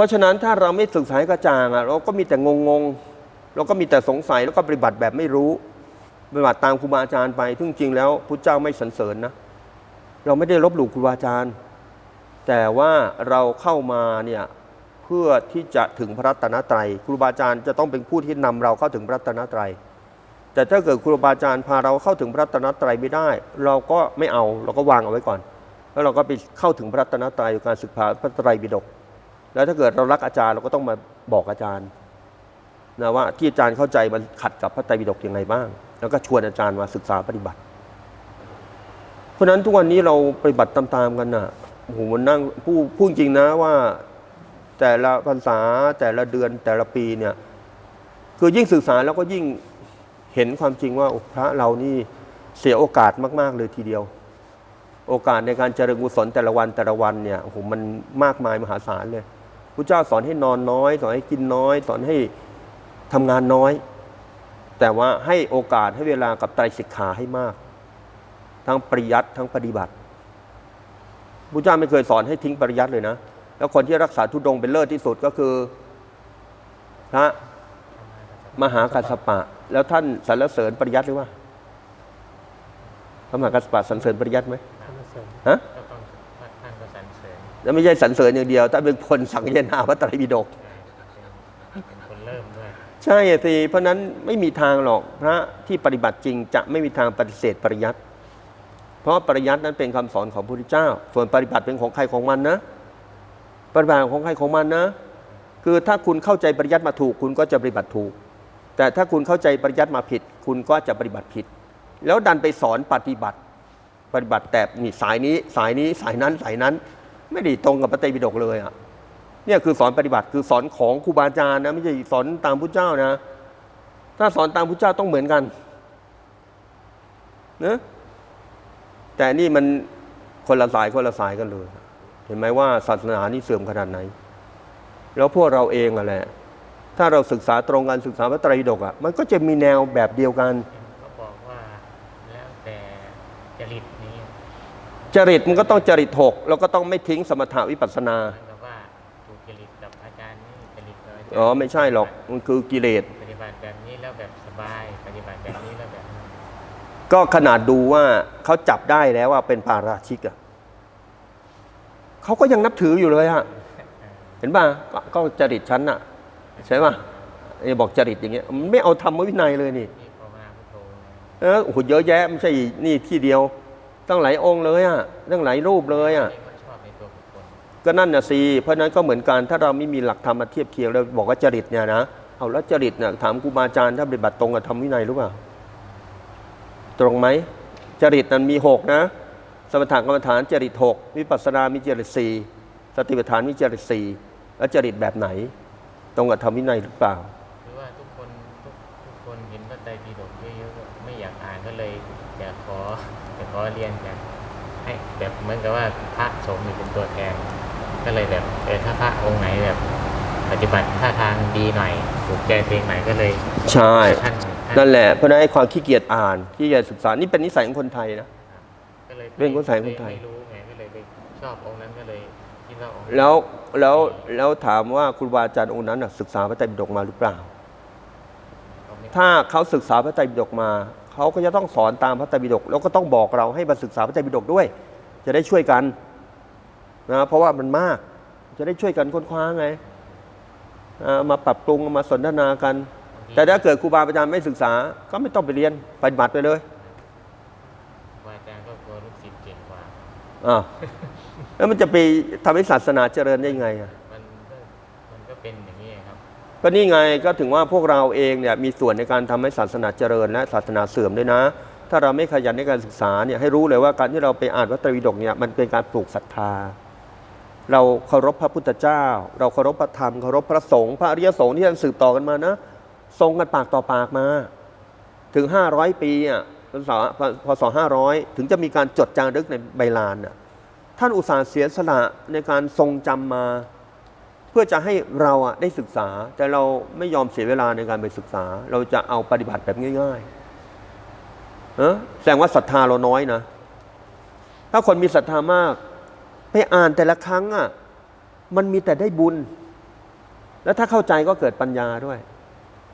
ราะฉะนั้นถ้าเราไม่ศึกษาให้กระจ่างอะเราก็มีแต่งงงๆเราก็มีแต่สงสัยแล้วก็ปฏิบัติแบบไม่รู้ปฏิบัติตามครูบาอาจารย์ไปซึ่งจริงแล้วพุทธเจ้าไม่สรรเสริญนะเราไม่ได้ลบหลู่ครูบาอาจารย์ แต่ว่าเราเข้ามาเนี่ยเพื่อที่จะถึงพระรัตนตรัยครูบาอาจารย์จะต้องเป็นผู้ที่นำเราเข้าถึงพระรัตนตรัย แต่ถ้าเกิดครูบาอาจารย์พาเราเข้าถึงพระรัตนตรัยไม่ได้ เราก็ไม่เอาเราก็วางเอาไว้ก่อน แล้วเราก็ไปเข้าถึงพระรัตนตรัยโดยการศึกษาพระไตรปิฎก แล้วถ้าเกิดเรารักอาจารย์เราก็ต้องมาบอกอาจารย์นะว่าที่อาจารย์เข้าใจมันขัดกับพระไตรปิฎกยังไงบ้าง แล้วก็ชวนอาจารย์มาศึกษาปฏิบัติ เพราะฉะนั้นทุกวันนี้เราปฏิบัติตามๆกันน่ะโอ้โหมันนั่งพูดพูดจริงนะว่าแต่ละพรรษาแต่ละเดือนแต่ละปีเนี่ยคือยิ่งศึกษาแล้วก็ยิ่งเห็นความจริงว่าพระเรานี่เสียโอกาสมาก ๆ เลยทีเดียว โอกาสในการเจริญกุศลแต่ละวันแต่ละวันเนี่ยโอ้โหมันมากมายมหาศาลเลย พระเจ้าสอนให้นอนน้อย สอนให้กินน้อย สอนให้ทำงานน้อย แต่ว่าให้โอกาสให้เวลากับไตรสิกขาให้มาก ทั้งปริยัติทั้งปฏิบัติพระเจ้าไม่เคยสอนให้ทิ้งปริยัติเลยนะ แล้วคนที่รักษาทุดงค์เป็นเลิศที่สุดก็คือพระมหากัสสปะ แล้วท่านสรรเสริญปริยัติหรือว่าพระมหากัสสปะสรรเสริญปริยัติไหมท่านเสริญฮะ แล้วไม่ใช่สรรเสริญอย่างเดียว แต่เป็นคนสังเยนาพระไตรปิฎกเป็นคนเริ่มด้วยใช่อะสิเพราะฉะนั้นไม่มีทางหรอกพระที่ปฏิบัติจริงจะไม่มีทางปฏิเสธปริยัติ เพราะปริยัตินั้นเป็นคำสอนของพระพุทธเจ้า ส่วนปฏิบัติเป็นของใครของมันนะ ปฏิบัติของใครของมันนะ คือถ้าคุณเข้าใจปริยัติมาถูก คุณก็จะปฏิบัติถูก แต่ถ้าคุณเข้าใจปริยัติมาผิด คุณก็จะปฏิบัติผิด แล้วดันไปสอนปฏิบัติ ปฏิบัติแต่นี่สายนี้สายนี้สายนั้นสายนั้น ไม่ได้ตรงกับพระไตรปิฎกเลยอะเนี่ยคือสอนปฏิบัติคือสอนของครูบาอาจารย์นะไม่ใช่สอนตามพุทธเจ้านะ ถ้าสอนตามพุทธเจ้าต้องเหมือนกันนะแต่นี่มันคนละสายคนละสายกันเลย เห็นไหมว่าศาสนานี่เสื่อมขนาดไหน แล้วพวกเราเองอะแหละถ้าเราศึกษาตรงกันศึกษาพระไตรปิฎกอะมันก็จะมีแนวแบบเดียวกัน เขาบอกว่าแล้วแต่จริตนี้ จริตมันก็ต้องจริตถกแล้วก็ต้องไม่ทิ้งสมถะวิปัสสนาเหมือนกับว่าถูกจริตกับอาจารย์นี่จริตกับอาจารย์อ๋อไม่ใช่หรอกมันคือกิเลสปฏิบัติแบบนี้แล้วแบบสบายปฏิบัติแบบนี้แล้วแบบนั้นก็ขนาดดูว่าเขาจับได้แล้วว่าเป็นปาราชิกอะเขาก็ยังนับถืออยู่เลยอะเห็นป่ะก็ก็จริตฉันอะใช่ป่ะไอ้บอกจริตอย่างเงี้ยมันไม่เอาธรรมวินัยเลยนี่ที่ภาวนาพุทโธนะเออโอ้โหเยอะแยะไม่ใช่นี่ที่เดียว ตั้งหลายองค์เลยอะตั้งหลายรูปเลยอะนี่เขาชอบในตัวบุคคลก็นั่นน่ะสิเพราะฉะนั้นก็เหมือนกันถ้าเราไม่มีหลักธรรมมาเทียบเคียงแล้วบอกว่าจริตเนี่ยนะเอาแล้วจริตเนี่ยถามครูบาอาจารย์ถ้าปฏิบัติตรงกับธรรมวินัยหรือเปล่าตรงไหมจริตนั้นมีหกนะ สมถะกรรมฐานจริตหกวิปัสสนามีจริตสี่สติปัฏฐานมีจริตสี่แล้วจริตแบบไหน ตรงกับธรรมวินัยหรือเปล่า ขอเรียนอยากให้แบบเหมือนกับว่าพระสงฆ์นี่เป็นตัวแทน ก็เลยแบบเออถ้าพระองค์ไหนแบบ ปฏิบัติท่าทางดีหน่อยถูกใจเพลงหน่อยก็เลยใช่ท่านท่านั่นแหละเพราะฉะนั้นไอ้ความขี้เกียจอ่านขี้เกียจศึกษานี่เป็นนิสัยของคนไทยนะก็เลยเป็นคนไทยคนไทยไม่รู้ไงก็เลยไปชอบองค์นั้นก็เลยคิดว่าองค์แล้วแล้วแล้วถามว่าครูบาอาจารย์องค์นั้นน่ะศึกษาพระไตรปิฎกมาหรือเปล่าเขาไม่ถ้าเขาศึกษาพระไตรปิฎกมา เขาก็จะต้องสอนตามพระไตรปิฎกแล้วก็ต้องบอกเราให้มาศึกษาพระไตรปิฎกด้วย จะได้ช่วยกันนะเพราะว่ามันมาก จะได้ช่วยกันค้นคว้าไงอ่ามาปรับปรุงมาสนทนากันบางทีแต่ถ้าเกิดครูบาอาจารย์ไม่ศึกษา ก็ไม่ต้องไปเรียนปฏิบัติไปเลยครูอาจารย์ก็กลัวลูกศิษย์เก่งกว่าอ้าวแล้วมันจะไปทำให้ศาสนาเจริญได้ยังไงอะ มันก็มันก็เป็นอย่างนี้ครับ ก็นี่ไงก็ถึงว่าพวกเราเองเนี่ยมีส่วนในการทำให้ศาสนาเจริญและศาสนาเสื่อมด้วยนะ ถ้าเราไม่ขยันในการศึกษาเนี่ยให้รู้เลยว่าการที่เราไปอ่านพระไตรปิฎกเนี่ยมันเป็นการปลูกศรัทธา เราเคารพพระพุทธเจ้า เราเคารพพระธรรมเคารพพระสงฆ์พระอริยสงฆ์ที่ท่านสืบต่อกันมานะทรงกันปากต่อปากมา ถึง 500 ปีอะพศพศ500 ถึงจะมีการจดจารึกในใบลานน่ะท่านอุตส่าห์เสียสละในการทรงจำมา เพื่อจะให้เราอะได้ศึกษา แต่เราไม่ยอมเสียเวลาในการไปศึกษา เราจะเอาปฏิบัติแบบง่ายๆเออแสดงว่าศรัทธาเราน้อยนะ ถ้าคนมีศรัทธามาก ไปอ่านแต่ละครั้งอะมันมีแต่ได้บุญ แล้วถ้าเข้าใจก็เกิดปัญญาด้วย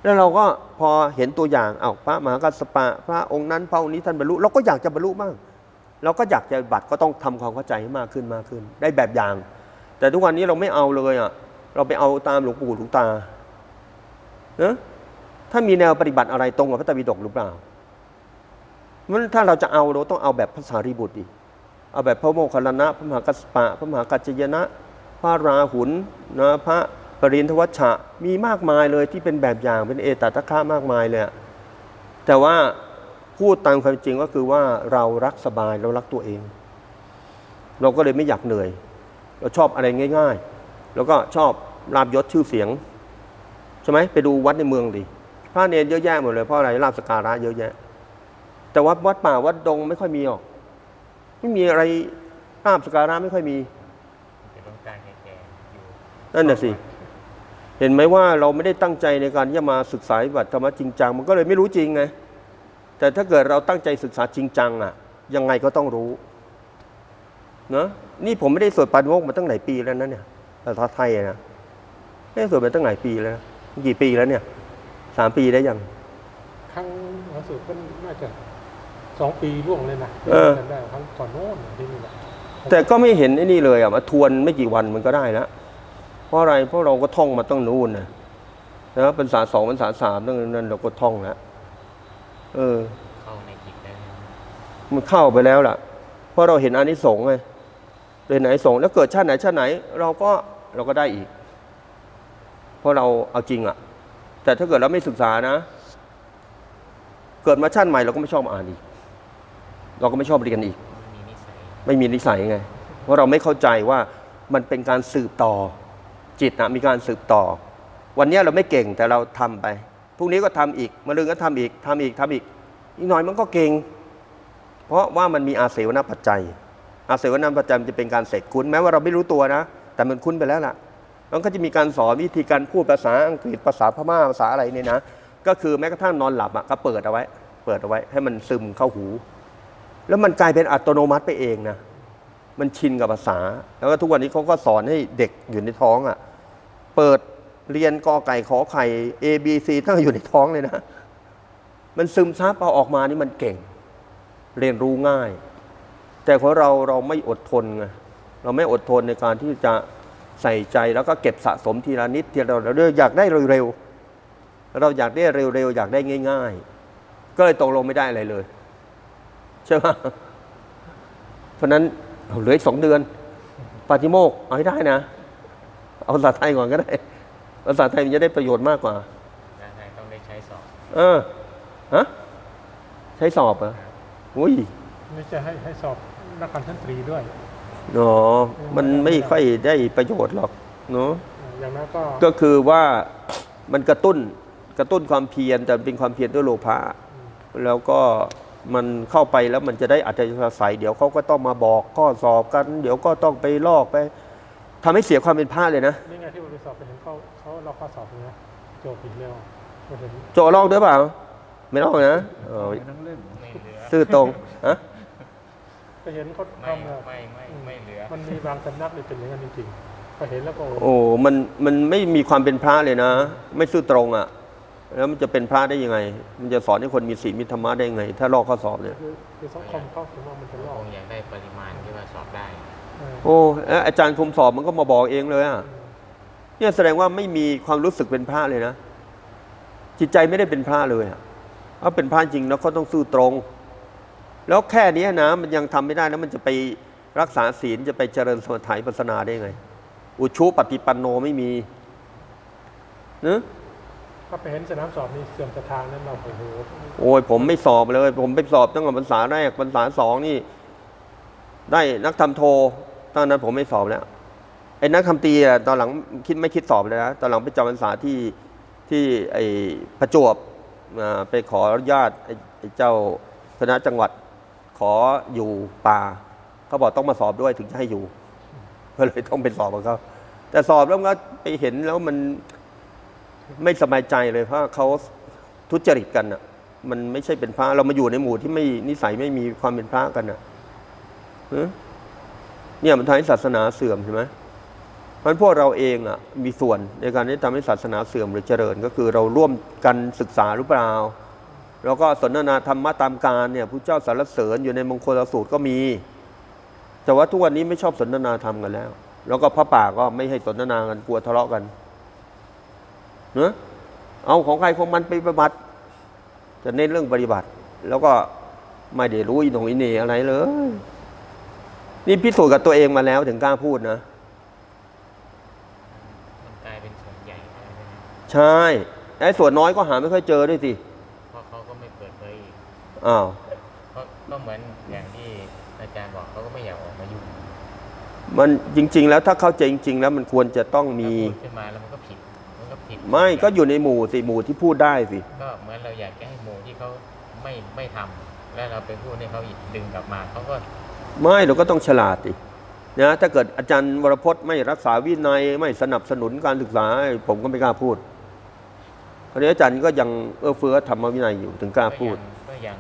แล้วเราก็พอเห็นตัวอย่างเอาวพระมหากัสปะ พระองค์นั้นพระองค์นี้ท่านบรรลุเราก็อยากจะบรรลุบ้างเราก็อยากจะบัตรก็ต้องทำความเข้าใจให้มากขึ้นมากขึ้น ได้แบบอย่าง แต่ทุกวันนี้เราไม่เอาเลยอะ เราไปเอาตามหลวงปู่หลวงตาเนะถ้ามีแนวปฏิบัติอะไรตรงกับพระตรปิฎกหรือเปล่ามันถ้าเราจะเอาเราต้องเอาแบบภาษารีบุตรดิเอาแบบพระโมคคัลลานะ พระมหากัสสปะ พระมหากัจจยนะ พระราหุลนะพระปรินทวัชชะมีมากมายเลยที่เป็นแบบอย่างเป็นเอตตะคะมากมายเลยแต่ว่าพูดตามความจริงก็คือว่าเรารักสบายเรารักตัวเอง เราก็เลยไม่อยากเหนื่อย เราชอบอะไรง่าย ๆ แล้วก็ชอบ ลาบยศชื่อเสียงใช่ไหมไปดูวัดในเมืองดิพระเนรเยอะแยะหมดเลยเพราะอะไรลาบสกการะเยอะแยะ แต่วัดวัดป่าวัดดงไม่ค่อยมีหรอก ไม่มีอะไรลาบสกการะไม่ค่อยมีเป็นหลวงตาแก่ๆอยู่นั่นน่ะสิเห็นไหมว่าเราไม่ได้ตั้งใจในการที่จะมาศึกษาปฏิบัติธรรมะจริงจัง มันก็เลยไม่รู้จริงไงแต่ถ้าเกิดเราตั้งใจศึกษาจริงจังอะ ยังไงก็ต้องรู้เนอะนี่ผมไม่ได้สวดปาฏิโมกข์มาตั้งหลายปีแล้วนะเนี่ยภาษาไทยอะนะ ไม่ได้สวดมาตั้งหลายปีแล้วนะกี่ปีแล้วเนี่ยสามปีได้ยัง ครั้งล่าสุดก็น่าจะสองปีล่วงเลยนะเออ จำได้ครั้งก่อนโน้นที่นี่แหละแต่ก็ไม่เห็นไอ้นี่เลยอะมาทวนไม่กี่วันมันก็ได้แล้วเพราะอะไรเพราะเราก็ท่องมาตั้งนู่นนะนะภาษาสองภาษาสามตั้งนั้นเราก็ท่องแล้วเออ เข้าในจิตได้ไหมมันเข้าไปแล้วล่ะ เพราะเราเห็นอานิสงส์ไงเราเห็นอานิสงส์แล้วเกิดชาติไหนชาติไหน เราก็เราก็ได้อีกเพ ราะเราเอาจริงอะ แต่ถ้าเกิดเราไม่ศึกษานะ เกิดมาชาติใหม่เราก็ไม่ชอบอ่านอีก เราก็ไม่ชอบเรียนอีก ไม่มีนิสัยไม่มีนิสัยไงเพราะเราไม่เข้าใจว่ามันเป็นการสืบต่อ จิตนะมีการสืบต่อ วันนี้เราไม่เก่งแต่เราทำไปพรุ่งนี้ก็ทำอีกมะรืนก็ทำอีกทำอีกทำอีก อีกหน่อยมันก็เก่ง เพราะว่ามันมีอาเสวนปัจจัย อาเสวนปัจจัยมันจะเป็นการเสกคุ้นแม้ว่าเราไม่รู้ตัวนะ แต่มันคุ้นไปแล้วล่ะ แล้วก็จะมีการสอนวิธีการพูดภาษาอังกฤษภาษาพม่าภาษาอะไรเนี่ยนะก็คือแม้กระทั่งนอนหลับอะก็เปิดเอาไว้ เปิดเอาไว้ ให้มันซึมเข้าหู แล้วมันกลายเป็นอัตโนมัติไปเองนะมันชินกับภาษา แล้วก็ทุกวันนี้เขาก็สอนให้เด็กอยู่ในท้องอะเปิดเรียนกอไก่ขอไข่ A B C ตั้งอยู่ในท้องเลยนะ มันซึมซับพอาออกมานี่มันเก่ง เรียนรู้ง่าย แต่ของเราเราไม่อดทนไงเราไม่อดทนในการที่จะ ใส่ใจแล้วก็เก็บสะสมทีละนิดทีละเราอยากได้เร็วๆเราอยากได้เร็วๆอยากได้ง่าย ๆ ก็เลยตกลงไม่ได้อะไรเลยใช่ไหมเพราะฉะนั้นเอาเหลืออีกสองเดือน ปาฏิโมกข์เอาให้ได้นะ เอาภาษาไทยก่อนก็ได้ภาษาไทยมันจะได้ประโยชน์มากกว่าด้านในต้องได้ใช้สอบ เออฮะใช้สอบเหรออุ้ยไม่ใช่ให้ให้สอบนักการชั้นตรีด้วย เนาะมันไม่ค่อยได้ประโยชน์หรอกเนาะอย่างนั้นก็ก็คือว่ามันกระตุ้นกระตุ้นความเพียรแต่เป็นความเพียรด้วยโลภะแล้วก็มันเข้าไปแล้วมันจะได้อัจฉริยะใสเดี๋ยวเขาก็ต้องมาบอกข้อสอบกัน เดี๋ยวก็ต้องไปลอกไปทำให้เสียความเป็นพระเลยนะนี่ไงที่ผมไปสอบไปเห็นเขาเขาเราข้อสอบเลยนะโจบผิดเร็วไปเห็นโจลอกด้วยเปล่า ไม่ลอกนะเออไม่เหลือซื่อตรงอะ ไปเห็นเขาไม่ทำแบบไม่ไม่ไม่เหลือ มันมีบางสำนักเลยเป็นอย่างนั้นจริงๆไปเห็นแล้วก็โอ้โอ้มันมันไม่มีความเป็นพระเลยนะ ไม่ซื่อตรงอะ่ะ แล้วมันจะเป็นพระได้ยังไง มันจะสอนให้คนมีศีลมีธรรมะได้ยังไง ถ้าลอกข้อสอบเนี่ย คือคือสังคมเขาถึงว่ามันจะลคอกงอยากได้ปริมาณที่ว่าสอบได้ เออโอ้แล้วอาจารย์คุมสอบมันก็มาบอกเองเลยอะ่ะเนี่ยแสดงว่าไม่มีความรู้สึกเป็นพระเลยนะ จิตใจไม่ได้เป็นพระเลยอะ่ะถ้าเป็นพระจริงแล้วเขาต้องซื่อตรง แล้วแค่เนี้ยนะมันยังทำไม่ได้แล้วมันจะไปรักษาศีลจะไปเจริญสมถะปัสสนาได้ยังไง อุชุปฏิปันโนไม่มีเนอะถ้าไปเห็นสนามสอบนี่เสื่อมศรัทธานั้นเราโอ้โหโอ้ยผมไม่สอบเลย ผมไปสอบตั้งแต่ภาษาแรกภาษาสองนี่ ได้นักทำโทตอนนั้นผมไม่สอบแล้วไอ้นักทำตรีอะตอนหลังคิดไม่คิดสอบเลยนะตอนหลังไปจำพรรษาที่ที่ไอ้ประจวบอ่าไปขออนุญาตไอ้ไอ้เจ้าคณะจังหวัด ขออยู่ป่าเขาบอกต้องมาสอบด้วยถึงจะให้อยู่ก็เลยต้องไปสอบกับเขาแต่สอบแล้วก็ไปเห็นแล้วมันไม่สบายใจเลยเพราะเขาทุจริตกันอะ มันไม่ใช่เป็นพระเรามาอยู่ในหมู่ที่ไม่นิสัยไม่มีความเป็นพระกันอะเออเนี่ยมันทำให้ศาสนาเสื่อมใช่ไหมราะฉะนั้นพวกเราเองอะมีส่วนในการที่ทำให้ศาสนาเสื่อมหรือเจริญ ก็คือเราร่วมกันศึกษาหรือเปล่า แล้วก็สนทนาธรรมะตามการเนี่ยพระเจ้าสรรเสริญอยู่ในมงคลสูตรก็มี แต่ว่าทุกวันนี้ไม่ชอบสนทนาธรรมกันแล้ว แล้วก็พระป่าก็ไม่ให้สนทนากันกลัวทะเลาะกันเนอะเอาของใครของมันไปปฏิบัติ จะเน้นเรื่องปฏิบัติ แล้วก็ไม่ได้รู้อินทงอินเหนอะไรเลย นี่พิสูจน์กับตัวเองมาแล้วถึงกล้าพูดนะมันกลายเป็นส่วนใหญ่ไปเลยนะใช่ไอ้ส่วนน้อยก็หาไม่ค่อยเจอด้วยสิ อ้าวเพราะก็เหมือนอย่างที่อาจารย์บอกเขาก็ไม่อยากออกมายุ่งมันจริง ๆ แล้วถ้าเข้าใจจริง ๆ แล้วมันควรจะต้องมี ถ้าพูดขึ้นมาแล้วมันก็ผิด มันก็ผิดไม่ก็อยู่ในหมู่สิหมู่ที่พูดได้สิก็เหมือนเราอยากจะให้หมู่ที่เขาไม่ไม่ทำแล้วเราไปพูดให้เขาอีกดึงกลับมาเขาก็ไม่เราก็ต้องฉลาดสินะถ้าเกิดอาจารย์วรพจน์ไม่รักษาวินัยไม่สนับสนุนการศึกษา ผมก็ไม่กล้าพูดคราวนี้อาจารย์ก็ยังเอื้อเฟื้อธรรมวินัยอยู่ถึงกล้าพูดก็อย่าง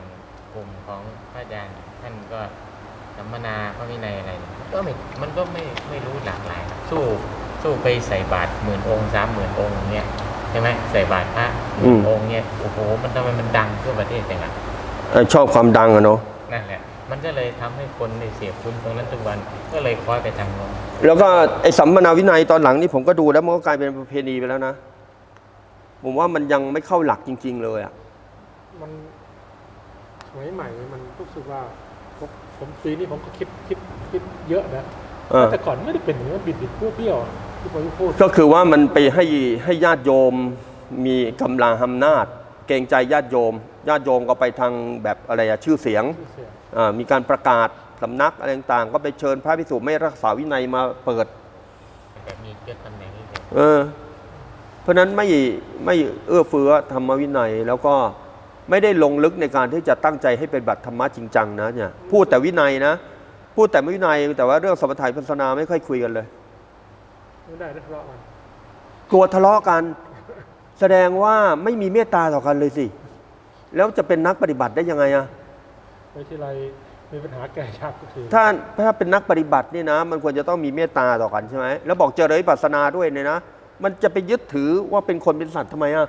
กลุ่มของพระอาจารย์ท่านก็สัมมนาพระวินัยอะไรเนี่ยมันก็ไม่มันก็ไม่ไม่รู้หลากหลายครับสู้สู้ไปใส่บาตรหมื่นองค์สามหมื่นองค์เนี่ยใช่ไหมใส่บาตรพระหมื่นอืมองค์เนี่ยโอ้โหมันทำไมมันดังทั่วประเทศจังอะเอ่อชอบความดังอะเนาะนั่นแหละมันก็เลยทำให้คนในเสียบคุณตรงนั้นทุกวันก็เลยคอยไปทางโน้นแล้วก็ไอ้สัมมนาวินัยตอนหลังนี่ผมก็ดูแล้วมันก็กลายเป็นประเพณีไปแล้วนะ ผมว่ามันยังไม่เข้าหลักจริง ๆ เลยอะมันส มัยใหม่มันรู้สึกว่าผมผมปีนี้ผมก็คิดคิดคิดเยอะนะเออ แต่ก่อนไม่ได้เป็นอย่างนี้บิดบิดเปรี้ยวๆที่ผมพูดก็คือว่ามันไปให้ให้ญาติโยมมีกำลังอำนาจ เกรงใจญาติโยม ญาติโยมก็ไปทางแบบอะไรอะชื่อเสียงชื่อเสียงอ่ามีการประกาศสำนักอะไรต่างๆ ก็ไปเชิญพระภิกษุไม่รักษาวินัยมาเปิดแต่มีเกิดตำแหน่งนี้เลยเออเพราะฉะนั้นไม่ไม่เอื้อเฟื้อธรรมวินัยแล้วก็ ไม่ได้ลงลึกในการที่จะตั้งใจให้เป็นบัตรธรรมะจริงจังนะเนี่ยพูดแต่วินัยนะ พูดแต่วินัยแต่ว่าเรื่องสมถะวิปัสสนาไม่ค่อยคุยกันเลยไม่ได้นะทะเลาะกันกลัวทะเลาะกัน แสดงว่าไม่มีเมตตาต่อกันเลยสิ แล้วจะเป็นนักปฏิบัติได้ยังไงอะไปที่ไรมีปัญหาแก่ยากก็คือถ้าถ้าเป็นนักปฏิบัตินี่นะ มันควรจะต้องมีเมตตาต่อกันใช่ไหมแล้วบอกเจริญวิปัสสนาด้วยเนี่ยนะ มันจะไปยึดถือว่าเป็นคนเป็นสัตว์ทำไมอะ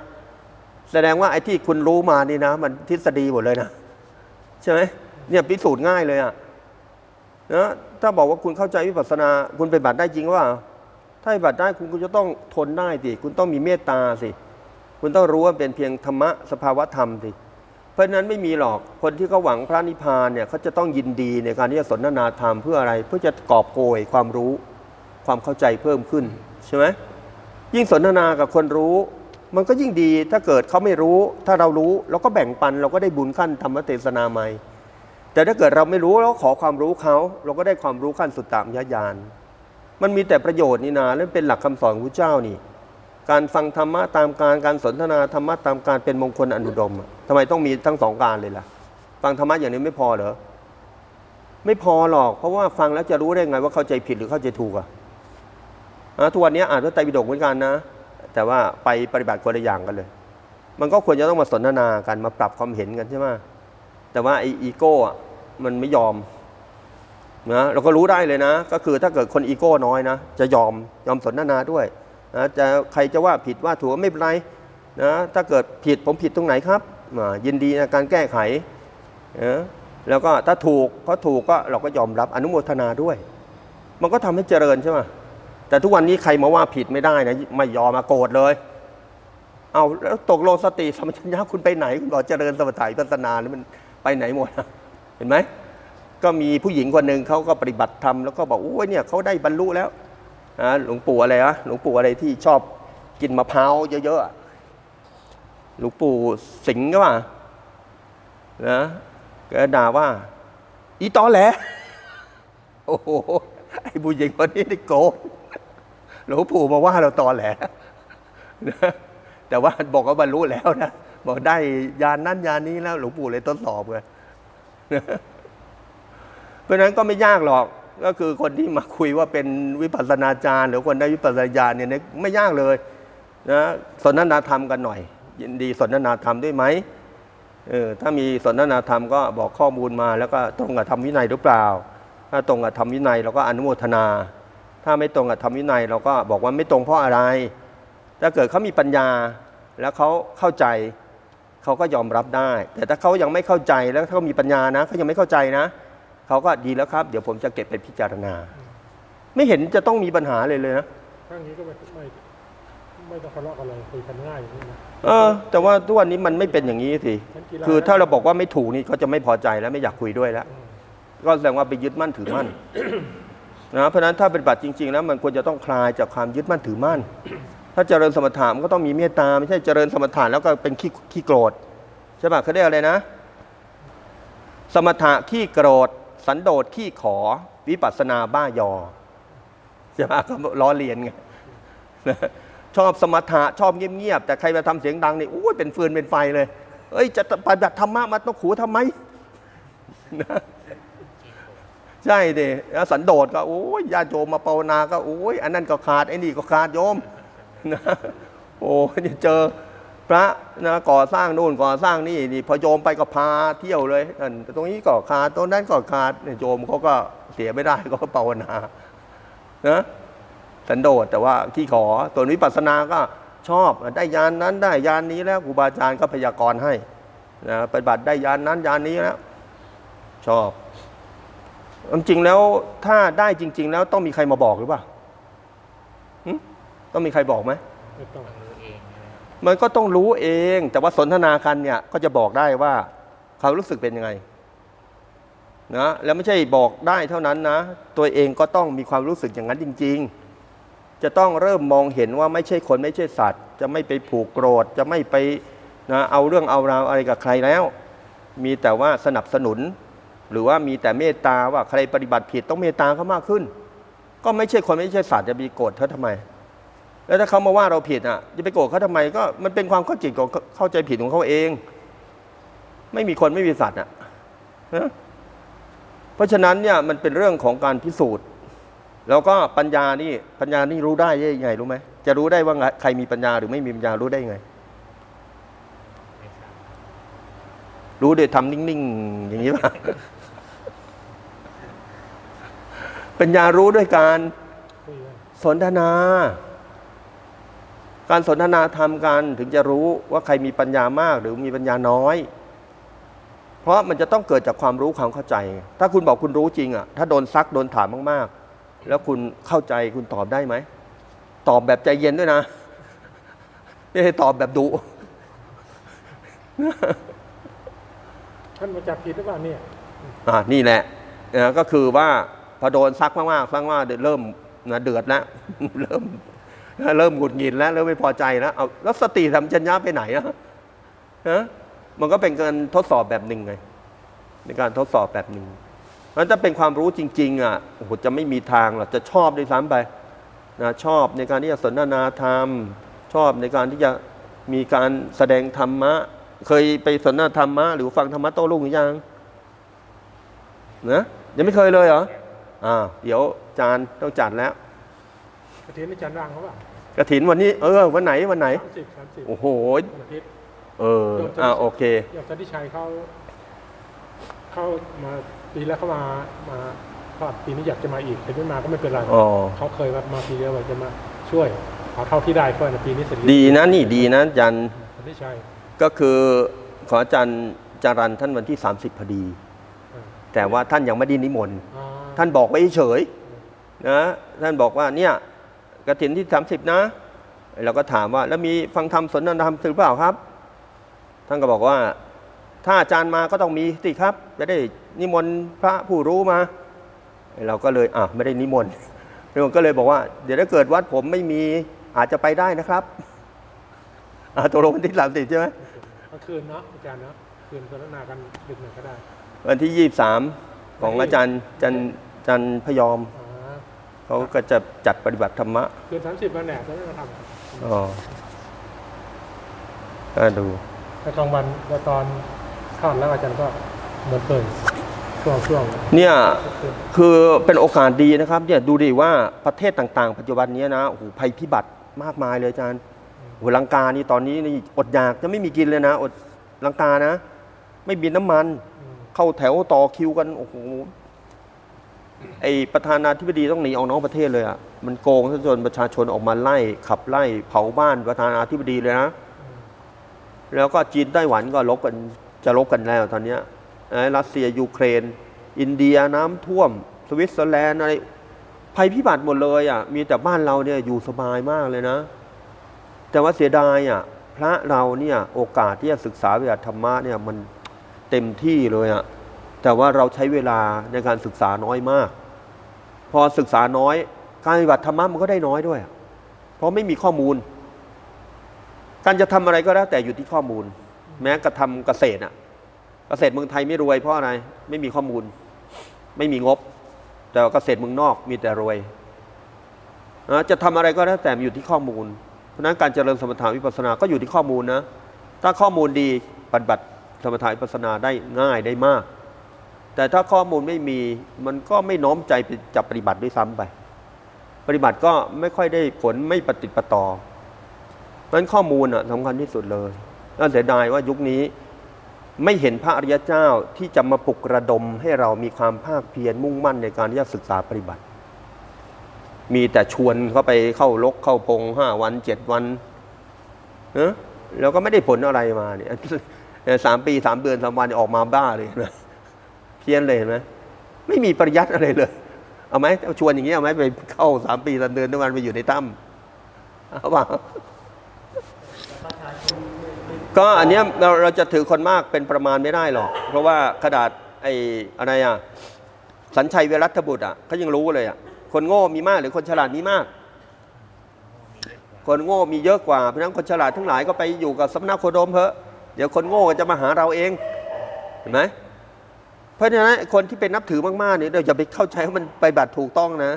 แสดงว่าไอ้ที่คุณรู้มานี่นะ มันทฤษฎีหมดเลยนะใช่ไหมเนี่ยพิสูจน์ง่ายเลยอะนะถ้าบอกว่าคุณเข้าใจวิปัสสนา คุณปฏิบัติได้จริงว่า ถ้าปฏิบัติได้คุณก็จะต้องทนได้สิคุณต้องมีเมตตาสิคุณต้องรู้ว่าเป็นเพียงธรรมะสภาวะธรรมสิเพราะฉะนั้นไม่มีหรอกคนที่เขาหวังพระนิพพานเนี่ยเขาจะต้องยินดีในการที่จะสนทนาธรรมเพื่ออะไร เพื่อจะกอบโกยความรู้ ความเข้าใจเพิ่มขึ้นใช่ไหมยิ่งสนทนากับคนรู้ มันก็ยิ่งดีถ้าเกิดเขาไม่รู้ ถ้าเรารู้เราก็แบ่งปันเราก็ได้บุญขั้นธรรมเทศนาใหม่ แต่ถ้าเกิดเราไม่รู้เราขอความรู้เขาเราก็ได้ความรู้ขั้นสุดตามยญาณมันมีแต่ประโยชน์นี่นาและเป็นหลักคำสอนพระเจ้านี่ การฟังธรรมะตามการการสนทนาธรรมะตามการเป็นมงคลอนุดมอะทำไมต้องมีทั้งสองการเลยล่ะ ฟังธรรมะอย่างนี้ไม่พอเหรอไม่พอหรอก เพราะว่าฟังแล้วจะรู้ได้ไงว่าเข้าใจผิดหรือเข้าใจถูกอะอะทุกวันนี้อ่านพระไตรปิฎกเหมือนกันนะ แต่ว่าไปปฏิบัติคนละอย่างกันเลย มันก็ควรจะต้องมาสนทนากันมาปรับความเห็นกันใช่ไหมแต่ว่าไออีโก้มันไม่ยอมนะเราก็รู้ได้เลยนะ ก็คือถ้าเกิดคนอีโก้น้อยนะ จะยอมยอมสนทนาด้วยนะจะใครจะว่าผิดว่าถูกไม่เป็นไรนะถ้าเกิดผิดผมผิดตรงไหนครับยินดีในการแก้ไขนะแล้วก็ถ้าถูกก็ถูกก็เราก็ยอมรับอนุโมทนาด้วย มันก็ทำให้เจริญใช่ไหม แต่ทุกวันนี้ใครมาว่าผิดไม่ได้นะไม่ยอมมาโกรธเลย เอาแล้วตกโลงสติสมชัญญะคุณไปไหนคุณบอกเจริญสมถะวิปัสนานี่มันไปไหนหมดเห็นไหมก็มีผู้หญิงคนหนึ่งเขาก็ปฏิบัติธรรมแล้วก็บอกโอ้ยเนี่ยเขาได้บรรลุแล้วนะหลวงปู่อะไรวะหลวงปู่อะไรที่ชอบกินมะพร้าวเยอะๆหลวงปู่สิงห์ก็ว่านะก็ด่าว่า อีตอแหลโอ้โหไอ้ผู้หญิงคนนี้ได้โกรธ หลวงปู่มาว่าเราตอแหลนะแต่ว่าบอกว่าบรรลุแล้วนะบอกได้ยานนั้นยานนี้แล้ว หลวงปู่เลยทดสอบเลยเพราะฉะนั้นก็ไม่ยากหรอกก็คือคนที่มาคุยว่าเป็นวิปัสสนาจารย์ หรือคนได้วิปัสสนาญาณเนี่ยไม่ยากเลยนะสนทนาธรรมกันหน่อย ยินดีสนทนาธรรมด้วยไหมเออถ้ามีสนทนาธรรมก็บอกข้อมูลมา แล้วก็ตรงกับธรรมวินัยหรือเปล่า ถ้าตรงกับธรรมวินัยเราก็อนุโมทนา ถ้าไม่ตรงกับธรรมวินัย เราก็บอกว่าไม่ตรงเพราะอะไร ถ้าเกิดเขามีปัญญาแล้วเขาเข้าใจเขาก็ยอมรับได้ แต่ถ้าเขายังไม่เข้าใจแล้วถ้าเขามีปัญญานะเขายังไม่เข้าใจนะเขาก็ดีแล้วครับ เดี๋ยวผมจะเก็บไปพิจารณา ไม่เห็นจะต้องมีปัญหาเลยเลยนะครั้งนี้ก็ไม่ไม่ไม่ต้องทะเลาะกันเลยคุยกันง่ายอย่างนี้นะเออ แต่ว่าทุกวันนี้มันไม่เป็นอย่างนี้สิงั้นกีฬคือถ้าเราบอกว่าไม่ถูกนี่เขาจะไม่พอใจแล้วไม่อยากคุยด้วยแล้วอืมก็แสดงว่าไปยึดมั่นถือมั่น นะเพราะนั้นถ้าเป็นบัตรจริง ๆ แล้วมันควรจะต้องคลายจากความยึดมั่นถือมั่น ถ้าเจริญสมถะมันก็ต้องมีเมตตาไม่ใช่เจริญสมถะแล้วก็เป็นขี้ขี้โกรธใช่ปะเขาเรียกอะไรนะ สมถะขี้โกรธ สันโดษขี้ขอ วิปัสสนาบ้ายอใช่ปะก็ล้อเลียนไงชอบสมถะชอบเงียบๆแต่ใครมาทำเสียงดังนี่โอ้ยเป็นฟืนเป็นไฟเลย เอ้ยจะปฏิบัติธรรมะมาต้องขู่ทำไมนะ ใช่ดิแล้วสันโดษก็โอ้ยญาติโยมมาภาวนาก็โอ้ยอันนั้นก็ขาดไอ้นี่ก็ขาดโยมนะโอ้ยนี่เจอพระนะก่อสร้างนู่นก่อสร้างนี่นี่พอโยมไปก็พาเที่ยวเลยนั่นตรงนี้ก็ขาดตรงนั้นก็ขาดโยมเขาก็เสียไม่ได้ก็ภาวนานะสันโดษแต่ว่าที่ขอตัววิปัสสนาก็ชอบได้ยานนั้นได้ยานนี้แล้วครูบาอาจารย์ก็พยากรณ์ให้นะปฏิบัติได้ยานนั้นยานนี้แล้วชอบ จริงแล้วถ้าได้จริง ๆ แล้วต้องมีใครมาบอกหรือเปล่าหึต้องมีใครบอกไหมไม่ต้องต้องรู้เองนะครับมันก็ต้องรู้เอง แต่ว่าสนทนากันเนี่ย ก็จะบอกได้ว่าเขารู้สึกเป็นยังไงนะแล้วไม่ใช่บอกได้เท่านั้นนะ ตัวเองก็ต้องมีความรู้สึกอย่างนั้นจริง ๆ จะต้องเริ่มมองเห็นว่าไม่ใช่คนไม่ใช่สัตว์ จะไม่ไปผูกโกรธ จะไม่ไปนะเอาเรื่องเอาราวอะไรกับใครแล้ว มีแต่ว่าสนับสนุน หรือว่ามีแต่เมตตาว่าใครปฏิบัติผิดต้องเมตตาเขามากขึ้น ก็ไม่ใช่คนไม่ใช่สัตว์จะมีโกรธเขาทำไม แล้วถ้าเขามาว่าเราผิดอะจะไปโกรธเขาทำไมก็มันเป็นความเข้าใจของเข้าใจผิดของเขาเอง ไม่มีคนไม่มีสัตว์อะนะเพราะฉะนั้นเนี่ยมันเป็นเรื่องของการพิสูจน์ แล้วก็ปัญญานี่ปัญญานี่รู้ได้ยังไงรู้ไหมจะรู้ได้ว่าใครมีปัญญาหรือไม่มีปัญญารู้ได้ยังไงไม่ทราบรู้โดยทำนิ่ง ๆ อย่างนี้ป่ะ ปัญญารู้ด้วยการคุยกันสนทนา การสนทนาธรรมกันถึงจะรู้ว่าใครมีปัญญามากหรือมีปัญญาน้อย เพราะมันจะต้องเกิดจากความรู้ความเข้าใจ ถ้าคุณบอกคุณรู้จริงอะถ้าโดนซักโดนถามมากๆ แล้วคุณเข้าใจคุณตอบได้ไหมตอบแบบใจเย็นด้วยนะไม่ใช่ตอบแบบดุท่านมาจับผิดหรือเปล่าเนี่ยอ่านี่แหละนะก็คือว่า พอโดนซักมากๆซักมากเริ่มนะเดือดแล้วเริ่มเริ่มหงุดหงิดแล้วเริ่มไม่พอใจแล้วเอาแล้วสติสัมปชัญญะไปไหนอะฮะมันก็เป็นการทดสอบแบบหนึ่งไงในการทดสอบแบบหนึ่งแล้วถ้าเป็นความรู้จริง ๆ อะโอ้โหจะไม่มีทางหรอกจะชอบด้วยซ้ำไปนะชอบในการที่จะสนทนาธรรม ชอบในการที่จะมีการแสดงธรรมะ เคยไปสนทนาธรรมะ หรือฟังธรรมะโต้รุ่งหรือยังนะยังไม่เคยเลยเหรอ อ่าเดี๋ยวจานต้องจัดแล้วกระเทียนนี่จันร่างเขาเปล่ากระถินวันนี้เออวันไหนวันไหน สามสิบสามสิบโอ้โห วันอาทิตย์ เอออ่าโอเค อย่างสันติชัยเขาเข้ามาปีแล้วเขามามาก็ปีนี้อยากจะมาอีกแต่ไม่มาก็ไม่เป็นไรอ๋อ เขาเคยมามาปีเดียวว่าจะมาช่วยเอาเท่าที่ได้ก็นะปีนี้เสร็จดีนะนี่ดีนะจันสันติชัยก็คือขออาจารย์จารันท่านวันที่ 30พอดีเออแต่ว่าท่านยังไม่ได้นิมนต์ อ่า ท่านบอกไว้เฉยๆนะท่านบอกว่าเนี่ยกระถินที่ 30 นะเราก็ถามว่าแล้วมีฟังธรรมสนทนาธรรมหรือเปล่าครับ ท่านก็บอกว่าถ้าอาจารย์มาก็ต้องมีสิครับ จะได้นิมนต์พระผู้รู้มา เราก็เลยอะไม่ได้นิมนต์เราก็เลยบอกว่า เดี๋ยวถ้าเกิดวัดผมไม่มีอาจจะไปได้นะครับอ่าตกลงวันที่สามสิบใช่ไหมกลางคืนเนาะอาจารย์เนาะคืนสนทนากันดึกหน่อยก็ได้ วันที่ยี่สามของอาจารย์จัน จันพยอมอ่าเขาก็จะจัดปฏิบัติธรรมะคืนสามสิบวันแหนจะได้มาทอ๋อก็ดูำแต่กลางวันแล้วตอนทอดแล้วอาจารย์ก็เหมือนเคยช่วงช่วงเนี่ย คือเป็นโอกาสดีนะครับเนี่ยดูดิว่าประเทศต่างๆ ปัจจุบันนี้นะโอ้โหภัยพิบัติมากมายเลยอาจารย์โอ้โหลังกานี่ตอนนี้นี่อดอยากจะไม่มีกินเลยนะ อดลังกานะ ไม่มีน้ำมันอืมเข้าแถวต่อคิวกันโอ้โห ไอประธานาธิบดีต้องหนีออกนอกประเทศเลยอะมันโกงซะจนประชาชนออกมาไล่ ขับไล่เผาบ้านประธานาธิบดีเลยนะ แล้วก็จีนไต้หวันก็ลบกันจะลบกันแล้วตอนนี้ยไอ้รัสเซียยูเครน อินเดียน้ำท่วม สวิตเซอร์แลนด์อะไรภัยพิบัติหมดเลยอะมีแต่บ้านเราเนี่ยอยู่สบายมากเลยนะ แต่ว่าเสียดายอะพระเราเนี่ยโอกาสที่จะศึกษาวิทยาธรรมะเนี่ยมันเต็มที่เลยอะ แต่ว่าเราใช้เวลาในการศึกษาน้อยมาก พอศึกษาน้อย การปฏิบัติธรรมะมันก็ได้น้อยด้วย เพราะไม่มีข้อมูล การจะทำอะไรก็แล้วแต่อยู่ที่ข้อมูล แม้กระทำเกษตรอะ เกษตรเมืองไทยไม่รวยเพราะอะไร ไม่มีข้อมูล ไม่มีงบ แต่เกษตรเมืองนอกมีแต่รวยนะจะทำอะไรก็แล้วแต่อยู่ที่ข้อมูล เพราะฉะนั้นการเจริญสมถะวิปัสสนาก็อยู่ที่ข้อมูลนะ ถ้าข้อมูลดีปฏิบัติสมถะวิปัสสนาได้ง่ายได้มาก แต่ถ้าข้อมูลไม่มีมันก็ไม่น้อมใจไปจับปฏิบัติด้วยซ้ำไป ปฏิบัติก็ไม่ค่อยได้ผลไม่ปฏิประต่อเพราะฉนั้นข้อมูลอะสำคัญที่สุดเลยน่าเสียดายว่ายุคนี้ไม่เห็นพระอริยเจ้าที่จะมาปลุกระดมให้เรามีความภาคเพียรมุ่งมั่นในการที่จะศึกษาปฏิบัติ มีแต่ชวนเขาไปเข้าลกเข้าพงห้าวันเจ็ดวันเนอะแล้วก็ไม่ได้ผลอะไรมาเนี่ยสามปีสามเดือนสามวันออกมาบ้าเลยนะ พี้ยนเลยเห็นไหมไม่มีปริยัติอะไรเลย เอาไหมเอาชวนอย่างนี้เอาไหมไปเข้าสามปีสามเดือนทุกวันไปอยู่ในถ้ำเอาเปล่าก็อันเนี้ยเราเราจะถือคนมากเป็นประมาณไม่ได้หรอก เพราะว่ากระดาษไอ้อะไรอะสัญชัยเวรัตบุตรอะเขายังรู้เลยอะคนโง่มีมากหรือคนฉลาดมีมาก คนโง่มีเยอะกว่าเพราะนั้นคนฉลาดทั้งหลายก็ไปอยู่กับสำนักโคดมเถอะเดี๋ยวคนโง่ก็จะมาหาเราเองเห็นไหม เพราะฉะนั้นคนที่เป็นนับถือมากๆเนี่ยเราอย่าไปเข้าใจว่ามันไปบัตรถูกต้องนะ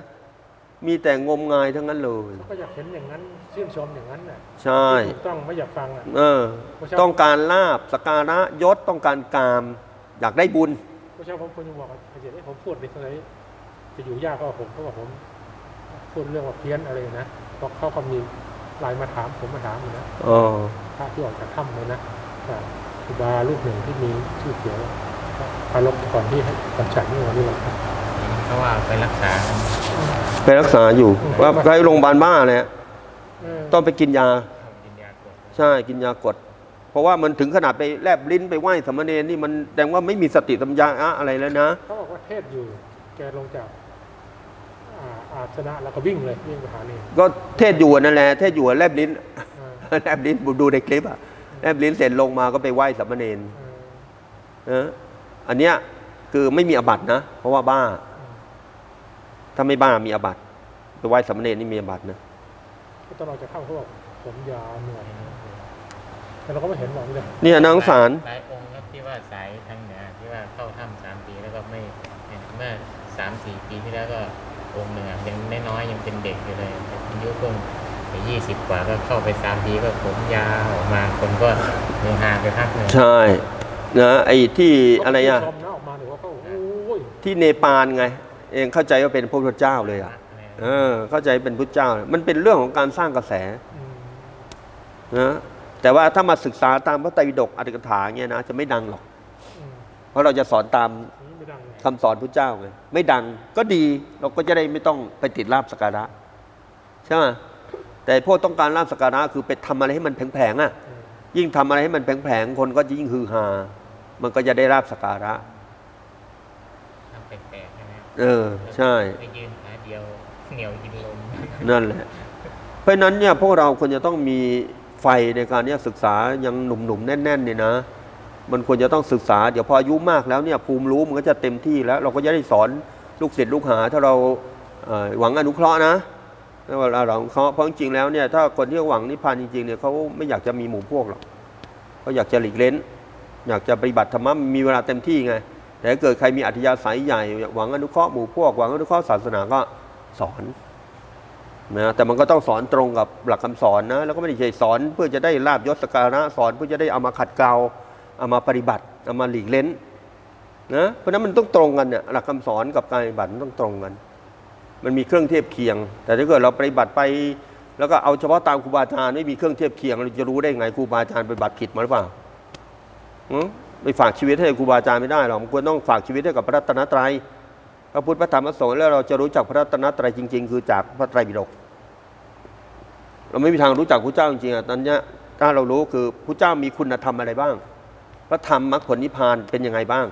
มีแต่งมงายทั้งนั้นเลย เขาก็อยากเห็นอย่างนั้นชื่นชมอย่างนั้นน่ะใช่ ถูกต้องไม่อยากฟังอะ เออต้องการลาบสกการะยศต้องการกาม อยากได้บุญเพราะฉะนั้นผมควรจะบอกว่าเดี๋ยวนี้ผมพูดในตรงไหนจะอยู่ยากก็ผมเพราะว่าผม พูดเรื่องว่าเพี้ยนอะไรนะเพราะเขาก็มีไลน์มาถามผมมาถามอยู่นะอ๋อ พระที่ออกจากถ้ำเลยนะแต่ครูบาลูกหนึ่งที่มีชื่อเสียง พารกก่อนที่ให้ก่อนฉันนี่วันนี้เราครับเขาว่าไปรักษาไปรักษาอยู่ว่าไปโรงพยาบาลบ้าเลยอะเออต้องไปกินยากินยากดใช่กินยากด เพราะว่ามันถึงขนาดไปแลบลิ้นไปไหว้สามเณรนี่มันแสดงว่าไม่มีสติสัมยาอะอะไรแล้วนะเขาบอกว่าเทศอยู่แกลงจากอ่าอาสนะแล้วก็วิ่งเลยวิ่งไปหานี่ก็เทศอยู่นั่นแหละเทศอยู่แลบลิ้นเออแลบลิ้นดูในคลิปอะแลบลิ้นเสร็จลงมาก็ไปไหว้สามเณรเออเอออันเนี้ยคือไม่มีอบัตนะ เพราะว่าบ้า ถ้าไม่บ้ามีอบัตไปไหว้สามเณรนี่มีอบัตนะก็ตอนเราจะเข้าเขาบอกผมยาวเหนื่อยแต่เราก็ไม่เห็นหรอกเลยเนี่ยนางสารหลายองค์ครับที่ว่าสายทางเหนือที่ว่าเข้าถ้ำสามปีแล้วก็ไม่เมื่อสามสี่ปีที่แล้วก็องค์หนึ่งอะยังน้อยๆยังเป็นเด็กอยู่เลยอายุเพิ่งยี่สิบกว่าก็เข้าไปสามปีก็ผมยาวออกมาคนก็เมืองหาไปพักหนึ่งใช่ นะไอ้ที่อะไรอะชมนะออกมาหรือว่าเขาโอ้ยที่เนปาลไง เองเข้าใจว่าเป็นพระพุทธเจ้าเลยอะเออเข้าใจเป็นพุทธเจ้า มันเป็นเรื่องของการสร้างกระแสอืมนะแต่ว่าถ้ามาศึกษาตามพระไตรปิฎกอัตถกถาเงี้ยนะจะไม่ดังหรอกอืมเพราะเราจะสอนตามอันนี้ไม่ดังเลยคำสอนพระเจ้าไงไม่ดังก็ดีเราก็จะได้ไม่ต้องไปติดลาบสกการะใช่ไหมแต่พวกต้องการลาบสกการะคือไปทำอะไรให้มันแผงๆอะเออยิ่งทำอะไรให้มันแผงๆคนก็จะยิ่งฮือฮา มันก็จะได้ลาบสกการะทำแปลกๆใช่ไหมครับเออ ใช่ ไปยืนขาเดียวเหนียวกินลมนั่นแหละ เพราะฉะนั้นเนี่ยพวกเราควรจะต้องมีไฟในการที่จะศึกษายังหนุ่มๆแน่นๆเนี่ยนะ มันควรจะต้องศึกษา เดี๋ยวพออายุมากแล้วเนี่ยภูมิรู้มันก็จะเต็มที่แล้ว เราก็จะได้สอนลูกศิษย์ลูกหา ถ้าเราเอ่อหวังอนุเคราะห์นะถ้าเราเราอนุเคราะห์เพราะจริงๆแล้วเนี่ยถ้าคนที่หวังนิพพานจริงๆเนี่ยเขาไม่อยากจะมีหมู่พวกหรอกเขาอยากจะหลีกเล้น อยากจะปฏิบัติธรรมะมีเวลาเต็มที่ไง แต่ถ้าเกิดใครมีอัธยาศัยใหญ่ หวังอนุเคราะห์หมู่พวก หวังอนุเคราะห์ศาสนาก็สอนนะแต่มันก็ต้องสอนตรงกับหลักคำสอนนะแล้วก็ไม่ได้ใช่สอนเพื่อจะได้ลาบยศสการะสอนเพื่อจะได้เอามาขัดเกลาเอามาปฏิบัติเอามาหลีกเล้นนะเพราะนั้นมันต้องตรงกันเนี่ยหลักคำสอนกับการปฏิบัติมันต้องตรงกัน มันมีเครื่องเทียบเคียง แต่ถ้าเกิดเราปฏิบัติไปแล้วก็เอาเฉพาะตามครูบาอาจารย์ไม่มีเครื่องเทียบเคียงเราจะรู้ได้ไงครูบาอาจารย์ปฏิบัติผิดมาหรือเปล่า ไปฝากชีวิตให้ครูบาอาจารย์ไม่ได้หรอกมันควรต้องฝากชีวิตให้กับพระรัตนตรัยพระพุทธพระธรรมพระสงฆ์แล้วเราจะรู้จักพระรัตนตรัยจริง ๆ คือจากพระไตรปิฎกเราไม่มีทางรู้จักพระเจ้าจริงๆอะตอนนี้ถ้าเรารู้คือพระเจ้ามีคุณธรรมอะไรบ้าง พระธรรมมรรคผลนิพพานเป็นยังไงบ้าง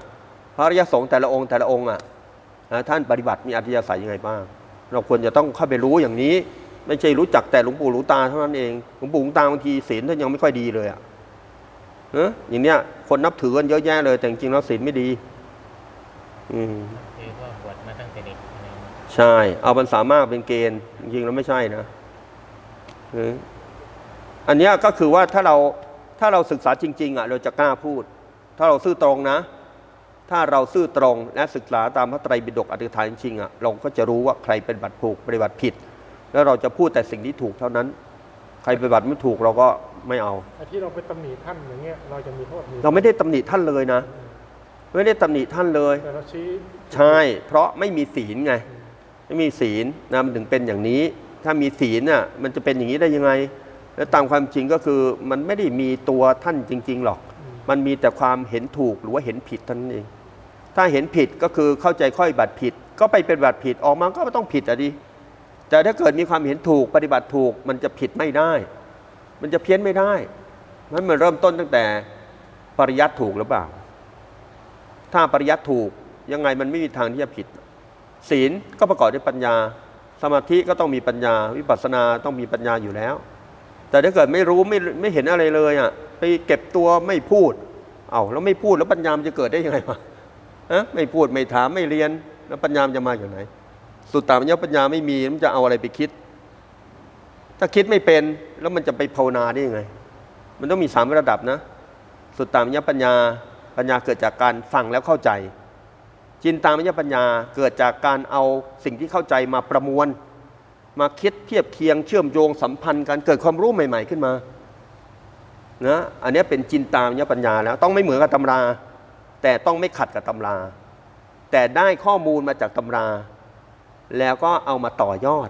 พระอริยสงฆ์แต่ละองค์แต่ละองค์อะนะท่านปฏิบัติมีอัธยาศัยยังไงบ้าง เราควรจะต้องเข้าไปรู้อย่างนี้ ไม่ใช่รู้จักแต่หลวงปู่หลวงตาเท่านั้นเองหลวงปู่หลวงตาบางทีศีลท่านยังไม่ค่อยดีเลยอะ เนอะอย่างเนี้ย คนนับถือกันเยอะแยะเลย แต่จริงๆแล้วศีลไม่ดี อืมคือว่าบวชมาตั้งแต่เด็กอะไรอย่างเงี้ยใช่ เอามันสามารถเป็นเกณฑ์จริงๆแล้วไม่ใช่นะเอออันเนี้ยก็คือว่าถ้าเราถ้าเราศึกษาจริง ๆ อะ เราจะกล้าพูด ถ้าเราซื่อตรงนะ ถ้าเราซื่อตรงและศึกษาตามพระไตรปิฎกอธิษฐานจริงๆอะเราก็จะรู้ว่าใครเป็นบัตรถูกปฏิบัติผิด แล้วเราจะพูดแต่สิ่งที่ถูกเท่านั้น ใครปฏิบัติไม่ถูกเราก็ไม่เอา ไอ้ที่เราไปตำหนิท่านอย่างเงี้ยเราจะมีโทษมีเราไม่ได้ตำหนิท่านเลยนะ ไม่ได้ตำหนิท่านเลย แต่เราชี้ใช่ เพราะไม่มีศีลไง ไม่มีศีลนะมันถึงเป็นอย่างนี้ ถ้ามีศีลน่ะมันจะเป็นอย่างนี้ได้ยังไง แล้วตามความจริงก็คือมันไม่ได้มีตัวท่านจริง ๆ หรอก มันมีแต่ความเห็นถูกหรือว่าเห็นผิดเท่านั้นเอง ถ้าเห็นผิดก็คือเข้าใจค่อยบัตรผิด ก็ไปเป็นบัตรผิดออกมาก็ต้องผิดอะดิ แต่ถ้าเกิดมีความเห็นถูกปฏิบัติถูก มันจะผิดไม่ได้ มันจะเพี้ยนไม่ได้มันมันเริ่มต้นตั้งแต่ปริยัติถูกหรือเปล่า ถ้าปริยัติถูกยังไงมันไม่มีทางที่จะผิด ศีลก็ประกอบด้วยปัญญา สมาธิก็ต้องมีปัญญา วิปัสสนาต้องมีปัญญาอยู่แล้ว แต่ถ้าเกิดไม่รู้ไม่ไม่เห็นอะไรเลยอะไปเก็บตัวไม่พูด เอาแล้วไม่พูดแล้วปัญญามนจะเกิดได้ยังไงวะฮะไม่พูดไม่ถามไม่เรียนแล้วปัญญามนจะมาจากไหน สุดตามยปัญญาไม่มีมันจะเอาอะไรไปคิด ถ้าคิดไม่เป็นแล้วมันจะไปภาวนาได้ยังไง มันต้องมีสามระดับนะ สุดตามยปัญญาปัญญาเกิดจากการฟังแล้วเข้าใจ จินตามยปัญญาเกิดจากการเอาสิ่งที่เข้าใจมาประมวล มาคิดเทียบเคียงเชื่อมโยงสัมพันธ์กันเกิดความรู้ใหม่ ๆขึ้นมานะอันนี้เป็นจินตามยปัญญาแล้วต้องไม่เหมือนกับตำรา แต่ต้องไม่ขัดกับตำรา แต่ได้ข้อมูลมาจากตำรา แล้วก็เอามาต่อยอด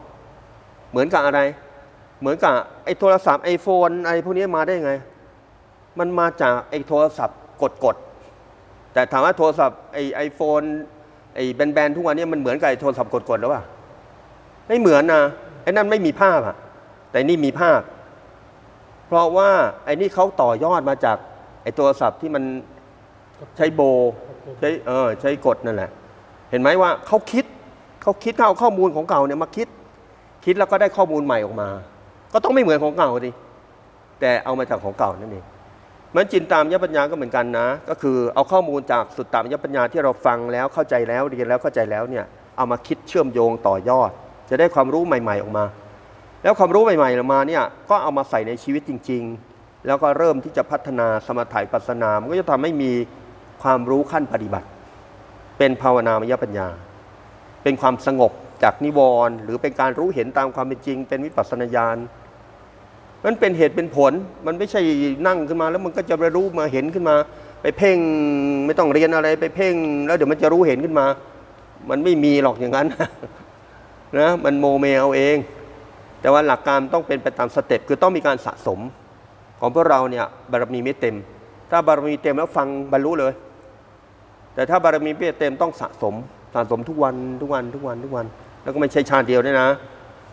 เหมือนกับอะไร เหมือนกับไอ้โทรศัพท์ไอโฟนอะไรพวกนี้มาได้ไง มันมาจากไอ้โทรศัพท์กดๆแต่ถามว่าโทรศัพท์ไอไอโฟนไอแบนๆทุกวันนี้มันเหมือนกับไอโทรศัพท์กดๆหรือเปล่าไม่เหมือนนะไอ้นั่นไม่มีภาพอะแต่นี่มีภาพ เพราะว่าไอ้นี่เขาต่อยอดมาจากไอ้โทรศัพท์ที่มันใช้โบใช้เออใช้กดนั่นแหละ เห็นไหมว่าเขาคิด เขาคิดเขาเอาข้อมูลของเก่าเนี่ยมาคิด คิดแล้วก็ได้ข้อมูลใหม่ออกมา ก็ต้องไม่เหมือนของเก่าดิแต่เอามาจากของเก่านั่นเองมันจินตามยปัญญาก็เหมือนกันนะ ก็คือเอาข้อมูลจากสุดตามยปัญญาที่เราฟังแล้วเข้าใจแล้วเรียนแล้วเข้าใจแล้วเนี่ยเอามาคิดเชื่อมโยงต่อยอด จะได้ความรู้ใหม่ ๆออกมา แล้วความรู้ใหม่ๆออกมาเนี่ยก็เอามาใส่ในชีวิตจริง ๆ แล้วก็เริ่มที่จะพัฒนาสมถะปัสนามันก็จะทำให้มีความรู้ขั้นปฏิบัติ เป็นภาวนามยปัญญา เป็นความสงบจากนิวรณ์หรือเป็นการรู้เห็นตามความเป็นจริง เป็นวิปัสสนาญาณมันเป็นเหตุเป็นผลมันไม่ใช่นั่งขึ้นมา แล้วมันก็จะไปรู้มาเห็นขึ้นมา ไปเพ่งไม่ต้องเรียนอะไรไปเพ่ง แล้วเดี๋ยวมันจะรู้เห็นขึ้นมา มันไม่มีหรอกอย่างนั้นนะมันโมเมเอาเอง แต่ว่าหลักการต้องเป็นไปตามสเต็ปคือต้องมีการสะสม ของพวกเราเนี่ยบารมีไม่เต็ม ถ้าบารมีเต็มแล้วฟังบรรลุเลย แต่ถ้าบารมีไม่เต็มต้องสะสม สะสมทุกวันทุกวันทุกวันทุกวัน แล้วก็ไม่ใช่ชาติเดียวด้วยนะ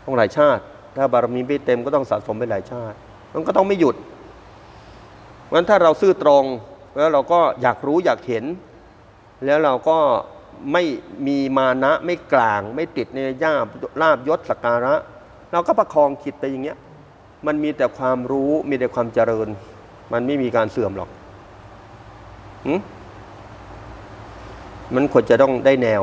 ต้องหลายชาติ ถ้าบารมีไม่เต็มก็ต้องสะสมไปหลายชาติ มันก็ต้องไม่หยุดเพราะฉะนั้นถ้าเราซื่อตรงแล้วเราก็อยากรู้อยากเห็น แล้วเราก็ไม่มีมานะไม่กลาง ไม่ติดในย่าบลาบยศสักการะ เราก็ประคองจิตไปอย่างเงี้ยมันมีแต่ความรู้มีแต่ความเจริญ มันไม่มีการเสื่อมหรอกหึ มันควรจะต้องได้แนว